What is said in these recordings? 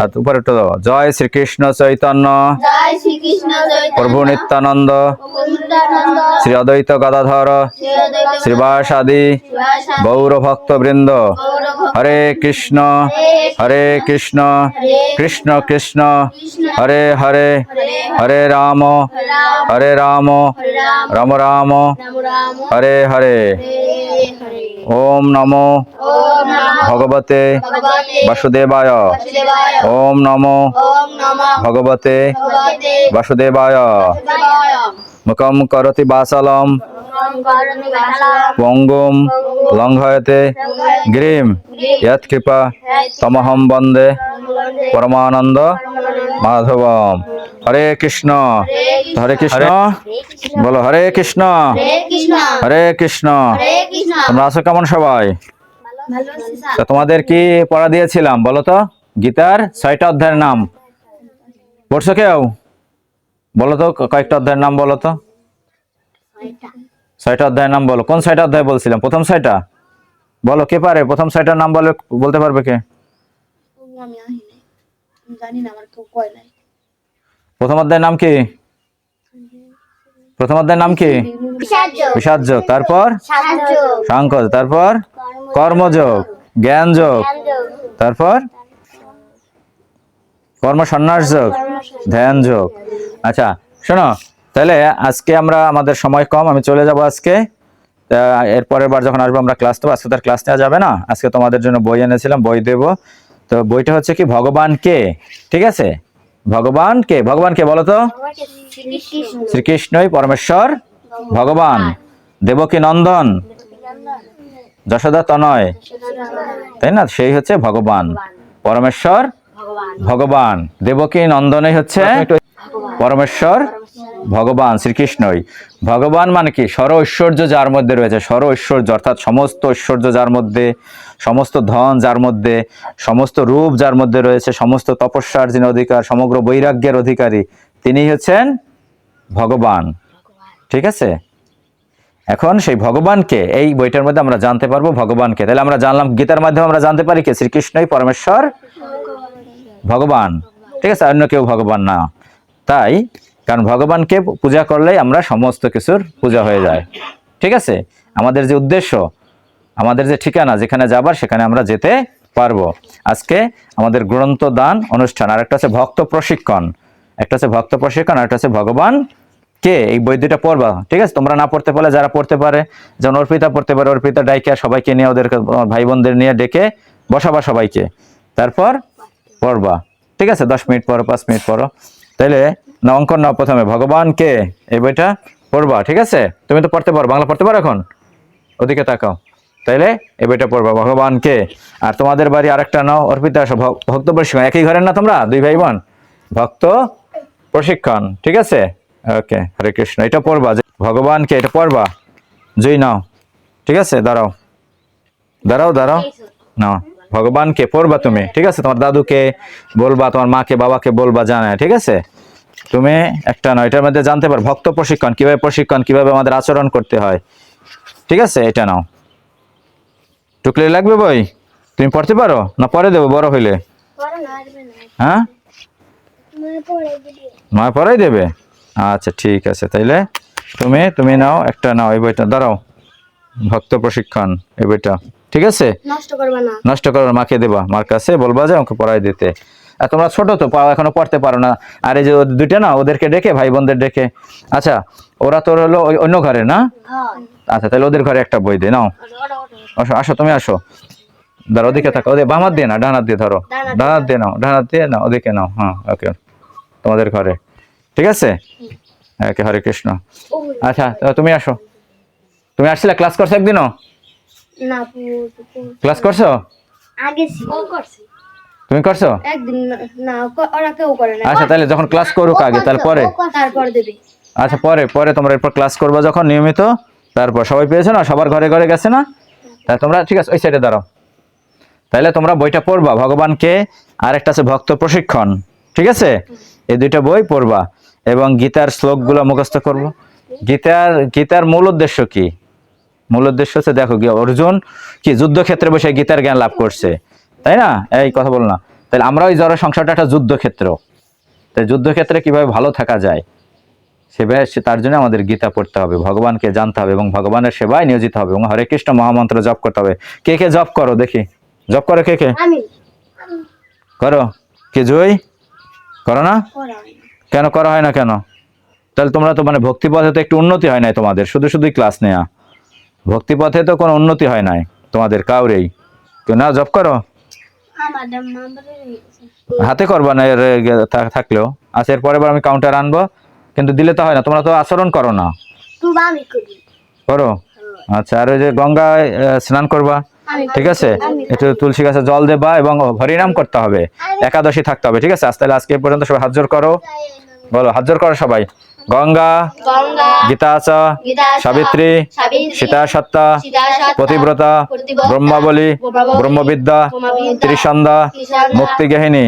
হাত উপরে একটু দাও। জয় শ্রীকৃষ্ণ চৈতন্য। প্রভু নিত্যানন্দ। শ্রী অদ্বৈত গদাধর। শ্রীবাসাদি গৌর ভক্ত বৃন্দ হরে কৃষ্ণ। হরে কৃষ্ণ। কৃষ্ণ। কৃষ্ণ। হরে হরে। হরে রাম। হরে রাম। রাম। রাম। হরে হরে। ওম নমঃ। ভগবতে বাসুদেবায়। ওম নমো ভগবতে বাসুদেবায়। মুখম করতি বাসলম। পঙ্গুম লঙ্ঘয়তে গিরিম। যৎকৃপা তমহম বন্দে পরমানন্দ মাধবম। হরে কৃষ্ণ। হরে কৃষ্ণ। বলো হরে কৃষ্ণ। হরে কৃষ্ণ। তোমরা আছো কেমন সবাই? তা তোমাদের কি পড়া দিয়েছিলাম বলো তো? গীতার ছয়টা অধ্যায়ের নাম। পড়ছো কেউ? বলো তো কয়েকটা অধ্যায়ের নাম বলো তো। ছয়টা। অধ্যায়ের নাম বলো। কোন ছয়টা অধ্যায় বলছিলাম? প্রথম ছয়টা? বলো কে পারে? প্রথম ছয়টার নাম বলে বলতে পারবে কে? প্রথম অধ্যায়ের নাম কি? প্রথম অধ্যায়ের নাম কি? তারপর? সাংকোচ তারপর? কর্মযোগ জ্ঞানযোগ তারপর? কর্ম সন্ন্যাস যোগ ধ্যান যোগ আচ্ছা শোনো তাহলে আজকে আমরা আমাদের সময় কম আমি চলে যাব আজকে। তা এর পরের বার যখন আসব আমরা ক্লাস তো আজকে তার ক্লাস নেওয়া যাবে না। আজকে তোমাদের জন্য বই এনেছিলাম বই দেব। তো বইটা হচ্ছে কি ভগবান কে? ঠিক আছে? ভগবান কে? ভগবান কে বলো তো? শ্রীকৃষ্ণই পরমেশ্বর। ভগবান। দেবকী নন্দন। যশোদা তনয় তাই না? সেই হচ্ছে ভগবান। পরমেশ্বর? ভগবান। দেবকী নন্দনে হচ্ছে পরমেশ্বর, ভগবান, শ্রীকৃষ্ণই। ভগবান মানে কি? সর ঐশ্বর্য যার মধ্যে রয়েছে। সর ঐশ্বর্য অর্থাৎ সমস্ত ঐশ্বর্য যার মধ্যে, সমস্ত ধন যার মধ্যে, সমস্ত রূপ যার মধ্যে রয়েছে, সমস্ত তপস্যার যিনি অধিকার, সমগ্র বৈরাগ্যের অধিকারী তিনি হচ্ছেন ভগবান। ঠিক আছে? এখন সেই ভগবানকে এই বইটার মধ্যে আমরা জানতে পারব ভগবানকে। তাহলে আমরা জানলাম, গীতার মাধ্যমে আমরা জানতে পারি কে শ্রীকৃষ্ণই পরমেশ্বর? ভগবান। ঠিক আছে, অন্য কেউ ভগবান না। তাই, কারণ ভগবানকে পূজা করলেই আমরা সমস্ত কিছুর পূজা হয়ে যায়। ঠিক আছে? আমাদের যে উদ্দেশ্য, আমাদের যে ঠিকানা, যেখানে যাবার, সেখানে আমরা যেতে পারব। আজকে আমাদের গ্রন্থ দান অনুষ্ঠান আর একটা হচ্ছে ভক্ত প্রশিক্ষণ। একটা হচ্ছে ভক্ত প্রশিক্ষণ আর একটা হচ্ছে ভগবান কে? এই বই দুইটা পড়বা? ঠিক আছে? তোমরা না পড়তে পারলে যারা পড়তে পারে, যেমন অর্পিতা পড়তে পারে, অর্পিতা ডাইকে সবাইকে নিয়ে তোমার ভাই বোনদের নিয়ে ডেকে বসাবা সবাইকে। তারপর পড়বা। ঠিক আছে? দশ মিনিট পরো পাঁচ মিনিট পরো তাইলে, না, অঙ্কন নাও প্রথমে। ভগবান কে? এই বইটা পড়বা, ঠিক আছে? তুমি তো পড়তে পারো। বাংলা পড়তে পারো এখন? ওদিকে তাকাও। তাইলে, এই বইটা পড়বা। ভগবান কে? আর তোমাদের বাড়ি আরেকটা নাও। অর্পিতা ভক্ত প্রশিক্ষণ। একই ঘরের না তোমরা? দুই ভাই বোন? ভক্ত প্রশিক্ষণ। ঠিক আছে? ওকে হরে কৃষ্ণ এটা পড়বা যে ভগবানকে এটা পড়বা? জুই নাও। ঠিক আছে দাঁড়াও। দাঁড়াও দাঁড়াও। না ভগবানকে পড়বা তুমি। ঠিক আছে তোমার দাদুকে বলবা তোমার মাকে বাবাকে বলবা জানায়। ঠিক আছে? তুমি একটা নাও এটার মধ্যে জানতে পারো। ভক্ত প্রশিক্ষণ কীভাবে প্রশিক্ষণ কীভাবে আমাদের আচরণ করতে হয়। ঠিক আছে এটা নাও। টুকলে লাগবে বই? তুমি পড়তে পারো? না পরে দেবো বড় হইলে। হ্যাঁ? নয় পরেই দেবে? আচ্ছা ঠিক আছে। তাইলে তুমি তুমি নাও একটা নাও এই বইটা। দাঁড়াও ভক্ত প্রশিক্ষণ এই বইটা ঠিক আছে? নষ্ট করবে না। নষ্ট করার মাকে দেবা মার কাছে বলবা যে আমাকে পড়াই দিতে। আর তোমরা ছোট তো এখনও পড়তে পারো না। আর এই যে দুইটা না ওদেরকে ডেকে ভাই বোনদের ডেকে। আচ্ছা ওরা তোর হলো অন্য ঘরে না? আচ্ছা তাহলে ওদের ঘরে একটা বই দে নাও। আসো আসো তুমি আসো। ধরো ওদিকে থাকো ওদের বামার দিয়ে না ডানার দিয়ে ধরো। ডানার দিয়ে নাও ডানার দিয়ে নাও ওদিকে নাও হ্যাঁ ওকে। তোমাদের ঘরে। ঠিক আছে? ওকে হরে কৃষ্ণ। আচ্ছা তো তুমি আসো। তুমি আসছিলে? ক্লাস করছ একদিনও? না ক্লাস করছ? আগে তুমি করছ? একদিন না- ওরা কেউ করে না। আচ্ছা তাহলে যখন ক্লাস করুক আগে তারপরে তারপর দেবে। আচ্ছা পরে পরে তোমরা এরপর ক্লাস করবে যখন নিয়মিত। তারপর সবাই পেয়েছ না? সবার ঘরে ঘরে গেছে না? তা তোমরা ঠিক আছে ওই সাইডে দাঁড়াও। তাহলে তোমরা বইটা পড়বা। ভগবানকে আর একটা আছে ভক্ত প্রশিক্ষণ। ঠিক আছে? এই দুইটা বই পড়বা। এবং গীতার শ্লোকগুলো মুখস্থ করব। গীতার গীতার মূল উদ্দেশ্য কি? মূল উদ্দেশ্য হচ্ছে দেখো অর্জুন কি যুদ্ধক্ষেত্রে বসে গীতার জ্ঞান লাভ করছে। তাই না? এই কথা বল না। তাহলে আমরা ওই জড় সংসারটা একটা যুদ্ধক্ষেত্র। তাই যুদ্ধক্ষেত্রে কীভাবে ভালো থাকা যায়? সেভাবে সে- তার জন্য আমাদের গীতা পড়তে হবে ভগবানকে জানতে হবে এবং ভগবানের সেবায় নিয়োজিত হবে এবং হরে কৃষ্ণ মহামন্ত্র জপ করতে হবে। কে কে জপ করো দেখি। জপ করো কে কে? করো। কে জয় করো না। কেন করা হয় না কেন? তাহলে তোমরা তো মানে ভক্তিপথে তো একটু উন্নতি হয় নাই তোমাদের শুধু শুধুই ক্লাস নেয়া। ভক্তিপথে তো কোনো উন্নতি হয় নাই তোমাদের কাউরেই। কেউ না জব করো? রয়েছে হাতে করবা না এর থাকলেও। আচ্ছা এর পরের বার আমি কাউন্টার আনব কিন্তু দিলে তো হয় না তোমরা তো আচরণ করো না। করি। করো? আচ্ছা আর ওই যে গঙ্গায় স্নান করবা? ঠিক আছে? একটু তুলসী গাছে জল দেবা এবং হরিনাম করতে হবে। একাদশী থাকতে হবে, ঠিক আছে? আজ তাহলে আজকে পর্যন্ত সবাই হাত জোর করো। বলো হাজর জোর করো সবাই। গঙ্গা গীতাচ সাবিত্রী সাবিত্রী সীতা সত্তা সীতা পতিব্রতা ব্রহ্মাবলী ব্রহ্মবিদ্যা ত্রিসন্ধ্যা, মুক্তিগেহিনী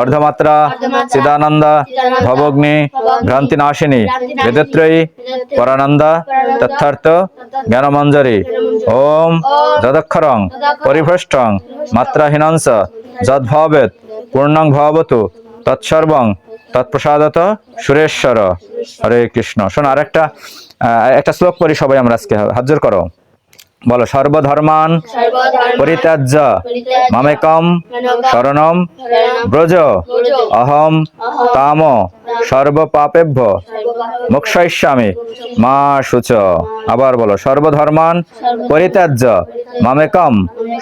অর্ধমাত্রা চিদানন্দ ভবগ্নি ভ্রান্তিনাশিনী বেদত্রয়ী পরানন্দ তথার্থ জ্ঞানমঞ্জরি ওম যদক্ষরং যদক্ষরং, পরিভ্রষ্টং মাত্রাহীনংস যদ্ভবেত পূর্ণং ভবতু তৎসর্বং তৎপ্রসাদত সুরেশ্বর। হরে কৃষ্ণ। শোনো আরেকটা আহ, একটা শ্লোক পড়ি সবাই আমরা আজকে। হাজির করো। বলো সর্বধর্মান পরিত্যাজ্য মামেকম শরণম ব্রজ অহম তাম সর্বপাপেভ্য সর্বপাপ, মোক্ষয়িষ্যামি মা শুচ আবার বলো সর্বধর্মান পরিত্যাজ্য মামেকম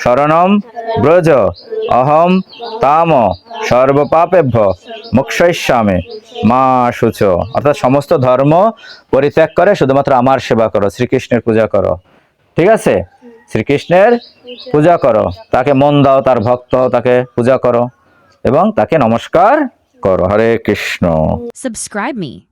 শরণম ব্রজ অহম তাম সর্বপাপেভ্য মোক্ষয়িষ্যামি। মা সুচ অর্থাৎ সমস্ত ধর্ম পরিত্যাগ করে শুধুমাত্র আমার সেবা করো, শ্রীকৃষ্ণের পূজা করো। ঠিক আছে? শ্রীকৃষ্ণের পূজা করো। তাকে মন দাও, তার ভক্ত, তাকে পূজা করো এবং তাকে নমস্কার করো। হরে কৃষ্ণ। Subscribe me.